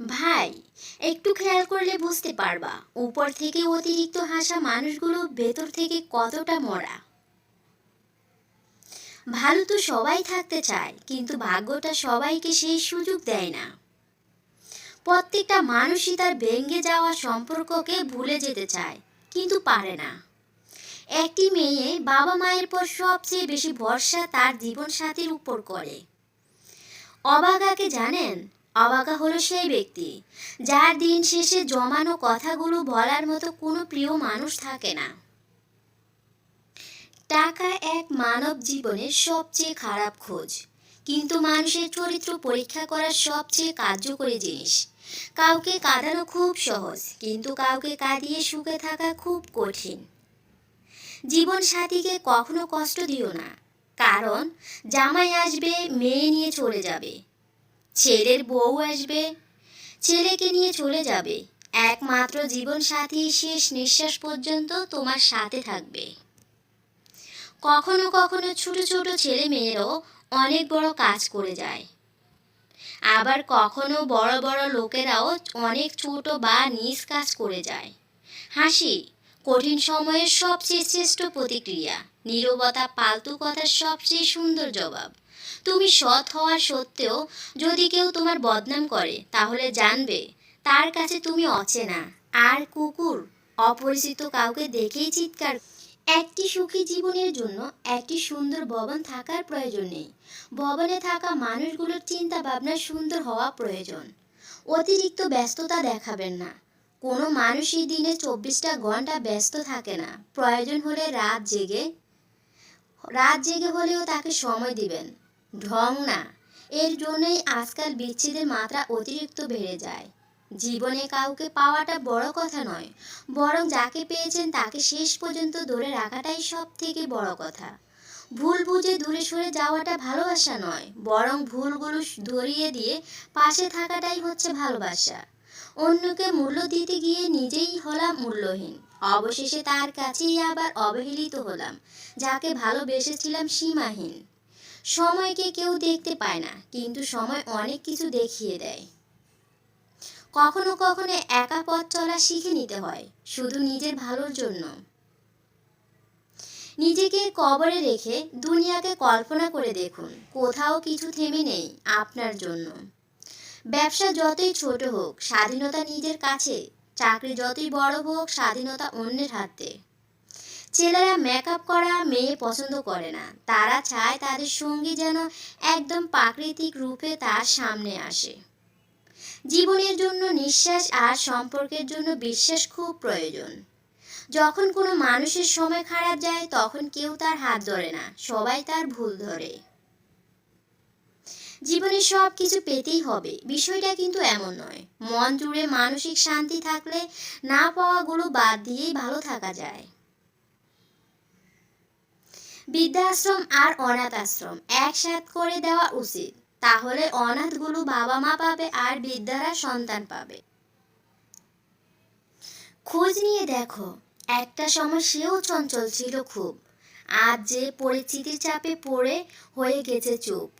ভাই, একটু খেয়াল করলে বুঝতে পারবা, উপর থেকে অতিরিক্ত হাসা মানুষগুলো ভেতর থেকে কতটা মরা। ভালো তো সবাই থাকতে চায়, কিন্তু ভাগ্যটা সবাইকে সেই সুযোগ দেয় না। প্রত্যেকটা মানুষই তার ভেঙে যাওয়া সম্পর্ককে ভুলে যেতে চায়, কিন্তু পারে না। একটি মেয়ে বাবা মায়ের পর সবচেয়ে বেশি ভরসা তার জীবনসাথীর উপর করে। অবাগাকে জানেন অবাগা হলো সেই ব্যক্তি, যার দিন শেষে জমানো কথাগুলো বলার মতো কোনো প্রিয় মানুষ থাকে না। টাকা এক মানব জীবনের সবচেয়ে খারাপ খোঁজ, কিন্তু মানুষের চরিত্র পরীক্ষা করার সবচেয়ে কার্যকরী জিনিস। কাউকে কাঁদানো খুব সহজ, কিন্তু কাউকে কাঁদিয়ে সুখে থাকা খুব কঠিন। জীবন সাথীকে কখনো কষ্ট দিও না, কারণ জামাই আসবে, মেয়ে নিয়ে চলে যাবে। ছেলের বউ আসবে। ছেলেকে নিয়ে চলে যাবে। একমাত্র জীবন সাথী শেষ নিঃশ্বাস পর্যন্ত তোমার সাথে থাকবে। কখনো কখনো ছোট ছোট ছেলে মেয়েরাও অনেক বড় কাজ করে যায়। আবার কখনো বড় বড় লোকেরাও অনেক ছোট বা নিজ কাজ করে যায়। হাসি, কঠিন সময়ের সবচেয়ে শ্রেষ্ঠ প্রতিক্রিয়া। নীরবতা পালতু কথার সবচেয়ে সুন্দর জবাব। তুমি সৎ হওয়া সত্ত্বেও যদি কেউ তোমার বদনাম করে, তাহলে জানবে তার কাছে তুমি অচেনা। আর কুকুর, অপরিচিত কাউকে দেখেই চিৎকার। একটি সুখী জীবনের জন্য একটি সুন্দর ভবন থাকার প্রয়োজন নেই। ভবনে থাকা মানুষগুলোর চিন্তা ভাবনা সুন্দর হওয়া প্রয়োজন। অতিরিক্ত ব্যস্ততা দেখাবেন না। কোনো মানুষই দিনে চব্বিশটা ঘণ্টা ব্যস্ত থাকে না। প্রয়োজন হলে রাত জেগে রাত জেগে হলেও তাকে সময় দিবেন। ঢং না। এর জন্যই আজকাল বিচ্ছেদের মাত্রা অতিরিক্ত বেড়ে যায়। জীবনে কাউকে পাওয়াটা বড় কথা নয়, বরং যাকে পেয়েছেন তাকে শেষ পর্যন্ত ধরে রাখাটাই সব থেকে বড় কথা। ভুল বুঝে দূরে সরে যাওয়াটা ভালোবাসা নয়, বরং ভুলগুলো ধরিয়ে দিয়ে পাশে থাকাটাই হচ্ছে ভালোবাসা। অন্যকে মূল্য দিতে গিয়ে নিজেই হলাম মূল্যহীন, অবশেষে তার কাছেই আবার অবহেলিত হলাম, যাকে ভালোবেসেছিলাম সীমাহীন। সময়কে কেউ দেখতে পায় না, কিন্তু সময় অনেক কিছু দেখিয়ে দেয়। কখনো কখনো একা পথ চলা শিখে নিতে হয়, শুধু নিজের ভালোর জন্য। নিজেকে কবরে রেখে দুনিয়াকে কল্পনা করে দেখুন, কোথাও কিছু থেমে নেই আপনার জন্য। ব্যবসা যতই ছোট হোক, স্বাধীনতা নিজের কাছে, চাকরি যতই বড় হোক, স্বাধীনতা অন্যের হাতে। ছেলেরা মেকআপ করা মেয়ে পছন্দ করে না। তারা চায় তাদের সঙ্গী যেন একদম প্রাকৃতিক রূপে তার সামনে আসে। জীবনের জন্য নিঃশ্বাস আর সম্পর্কের জন্য বিশ্বাস খুব প্রয়োজন। যখন কোনো মানুষের সময় খারাপ যায়, তখন কেউ তার হাত ধরে না, সবাই তার ভুল ধরে। জীবনে সব কিছু পেতেই হবে, বিষয়টা কিন্তু এমন নয়। মন জুড়ে মানসিক শান্তি থাকলে না পাওয়াগুলো বাদ দিয়েই ভালো থাকা যায়। বৃদ্ধাশ্রম আর অনাথ আশ্রম একসাথ করে দেওয়া উচিত। তাহলে অনাথগুলো বাবা মা পাবে আর বৃদ্ধারা সন্তান পাবে। খোঁজ নিয়ে দেখো, একটা সময় সেও চঞ্চল ছিল খুব। আজ যে পরিচিতির চাপে পড়ে হয়ে গেছে চুপ।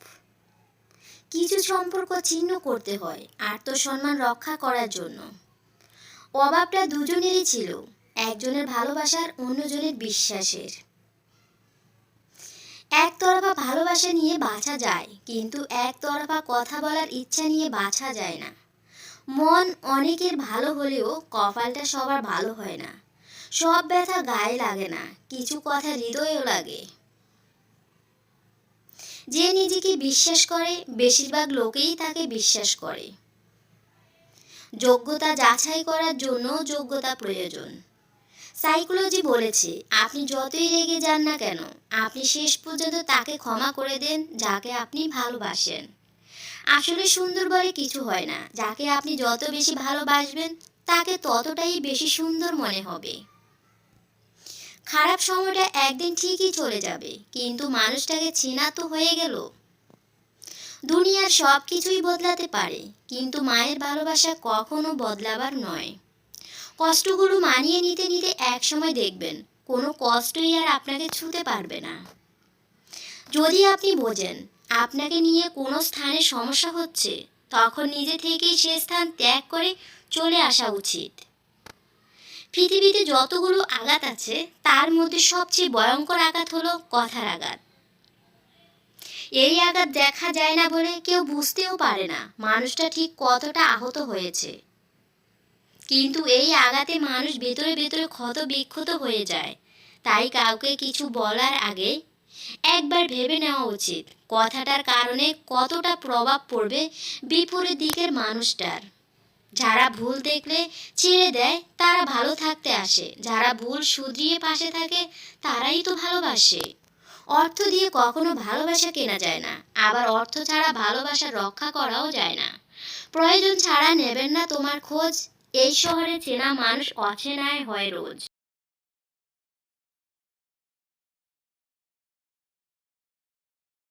কিছু সম্পর্ক ছিন্ন করতে হয় আত্মসম্মান রক্ষা করার জন্য। অভাবটা দুজনেরই ছিল, একজনের ভালোবাসার অন্যজনের বিশ্বাসের একতরফা ভালোবাসা নিয়ে বাঁচা যায়, কিন্তু একতরফা কথা বলার ইচ্ছা নিয়ে বাঁচা যায় না। মন অনেকের ভালো হলেও কপালটা সবার ভালো হয় না। সব ব্যথা গায়ে লাগে না, কিছু কথা হৃদয়েও লাগে। যে নিজেকে বিশ্বাস করে, বেশিরভাগ লোকেই তাকে বিশ্বাস করে। যোগ্যতা যাচাই করার জন্য যোগ্যতা প্রয়োজন। সাইকোলজি বলেছে, আপনি যতই রেগে যান না কেন, আপনি শেষ পর্যন্ত তাকে ক্ষমা করে দেন যাকে আপনি ভালোবাসেন। আসলে সুন্দর বলে কিছু হয় না, যাকে আপনি যত বেশি ভালোবাসবেন, তাকে ততটাই বেশি সুন্দর মনে হবে। খারাপ সময়টা একদিন ঠিকই চলে যাবে, কিন্তু মানুষটাকে চেনা তো হয়ে গেল। দুনিয়ার সব কিছুই বদলাতে পারে, কিন্তু মায়ের ভালোবাসা কখনো বদলাবার নয়। কষ্টগুলো মানিয়ে নিতে নিতে এক সময় দেখবেন, কোনো কষ্টই আর আপনাকে ছুতে পারবে না। যদি আপনি বোঝেন, আপনাকে নিয়ে কোনো স্থানে সমস্যা হচ্ছে, তখন নিজে থেকেই সে স্থান ত্যাগ করে চলে আসা উচিত। পৃথিবীতে যতগুলো আঘাত আছে, তার মধ্যে সবচেয়ে ভয়ঙ্কর আঘাত হলো কথার আঘাত। এই আঘাত দেখা যায় না বলে কেউ বুঝতেও পারে না, মানুষটা ঠিক কতটা আহত হয়েছে। কিন্তু এই আঘাতে মানুষ ভেতরে ভেতরে ক্ষত বিক্ষত হয়ে যায়। তাই কাউকে কিছু বলার আগে একবার ভেবে নেওয়া উচিত, কথাটার কারণে কতটা প্রভাব পড়বে বিপরীত দিকের মানুষটার। যারা ভুল দেখলে ছেড়ে দেয়, তারা ভালো থাকতে আসে। যারা ভুল শুধরিয়ে পাশে থাকে, তারাই তো ভালোবাসে। অর্থ দিয়ে কখনো ভালোবাসা কেনা যায় না, আবার অর্থ ছাড়া ভালোবাসা রক্ষা করাও যায় না। প্রয়োজন ছাড়া নেবেন না তোমার খোঁজ। এই শহরে চেনা মানুষ অচেনায় হয় রোজ।